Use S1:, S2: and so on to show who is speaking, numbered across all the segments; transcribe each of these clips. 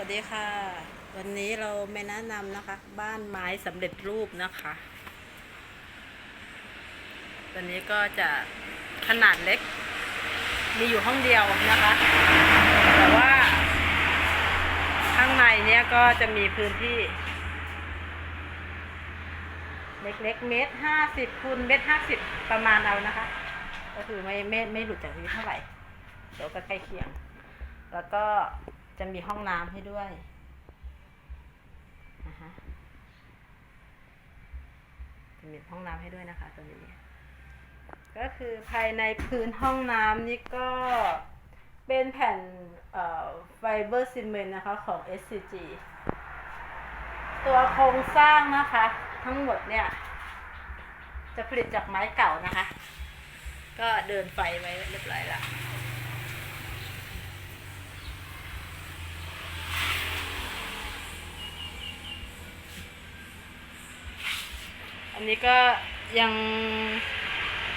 S1: วัสดีค่ะ วันนี้เราไม่แนะนำนะคะ บ้านไม้สำเร็จรูปนะคะตัวนี้ก็จะขนาดเล็ก มีอยู่ห้องเดียวนะคะ แต่ว่า ข้างในเนี้ยก็จะมีพื้นที่ เล็กๆเมตรห้าสิบคูณเมตรห้าสิบประมาณเอานะคะ ก็คือไม่ไม่ไม่หลุดจากนี้เท่าไหร่ เดี๋ยวก็ใกล้เคียง แล้วก็ จะมีห้องน้ำให้ด้วยนะคะจะมีห้องน้ำให้ด้วยนะคะตัวนี้ ก็คือภายในพื้นห้องน้ำนี่ก็เป็นแผ่นไฟเบอร์ซีเมนต์นะคะของ SCG ตัวโครงสร้างนะคะ ทั้งหมดเนี่ย จะผลิตจากไม้เก่านะคะ ก็เดินไฟไว้เรียบร้อยละ นนี้ก็ยัง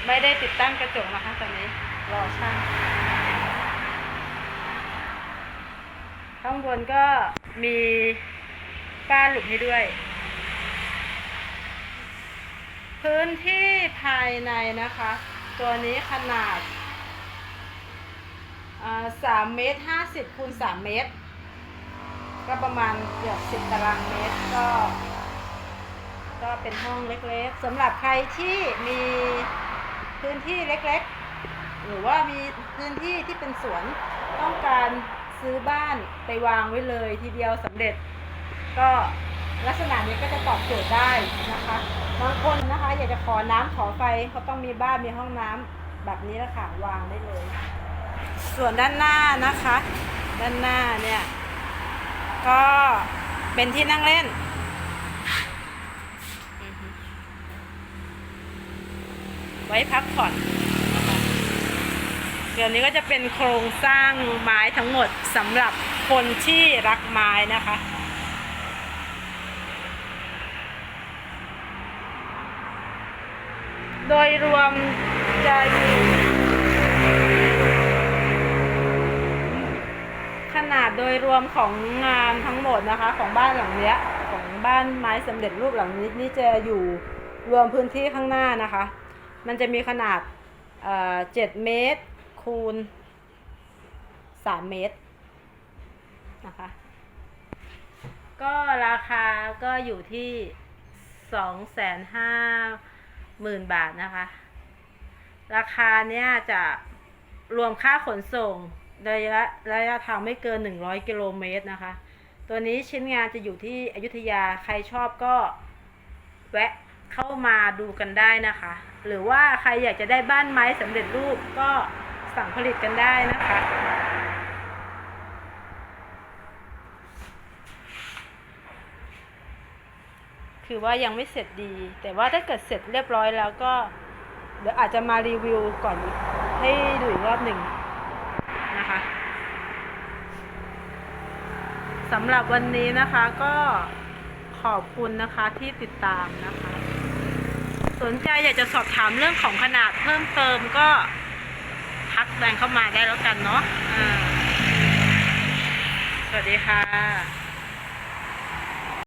S1: ไม่ได้ติดตั้งกระจกนะคะตอนนี้รอช่างข้างบนก็มีป้านหลุมให้ด้วย พื้นที่ภายในนะคะ ตัวนี้ขนาดสามเมตรห้าสิบคูณสามเมตร ก็ประมาณเกือบสิบตารางเมตรก็ ก็เป็นห้องเล็กๆสำหรับใครที่มีพื้นที่เล็กๆ หรือว่ามีพื้นที่ที่เป็นสวนต้องการซื้อบ้านไปวางไว้เลยทีเดียวสำเร็จ ก็ลักษณะนี้ก็จะตอบโจทย์ได้นะคะบางคนนะคะอยากจะขอน้ำขอไฟเขาต้องมีบ้านมีห้องน้ำแบบนี้ละค่ะวางได้เลย ส่วนด้านหน้านะคะ ด้านหน้าเนี่ยก็เป็นที่นั่งเล่น ไว้พักผ่อนเดี๋ยวนี้ก็จะเป็นโครงสร้างไม้ทั้งหมดสำหรับคนที่รักไม้นะคะ โดยรวมจะอยู่ขนาดโดยรวมของงานทั้งหมดนะคะ ของบ้านหลังเนี้ย ของบ้านไม้สำเร็จรูปหลังนี้นี่จะอยู่รวมพื้นที่ข้างหน้านะคะ มันจะมีขนาดเจ็ดเมตรคูณสามเมตรนะคะ ก็ราคาก็อยู่ที่สองแสนห้าหมื่นบาทนะคะ ราคาเนี้ยจะรวมค่าขนส่งระยะระยะทางไม่เกิน100กิโลเมตรนะคะ ตัวนี้ชิ้นงานจะอยู่ที่อยุธยาใครชอบก็แวะ เข้ามาดูกันได้นะคะ หรือว่าใครอยากจะได้บ้านไม้สำเร็จรูปก็สั่งผลิตกันได้นะคะ คือว่ายังไม่เสร็จดี แต่ว่าถ้าเกิดเสร็จเรียบร้อยแล้วก็ เดี๋ยวอาจจะมารีวิวก่อนให้ดูอีกรอบหนึ่งนะคะสำหรับวันนี้นะคะก็ขอบคุณนะคะที่ติดตามนะคะ สนใจอยากจะสอบถามเรื่องของขนาดเพิ่มเติมก็ทักแบงเข้ามาได้แล้วกันเนาะะสวัสดีค่ะ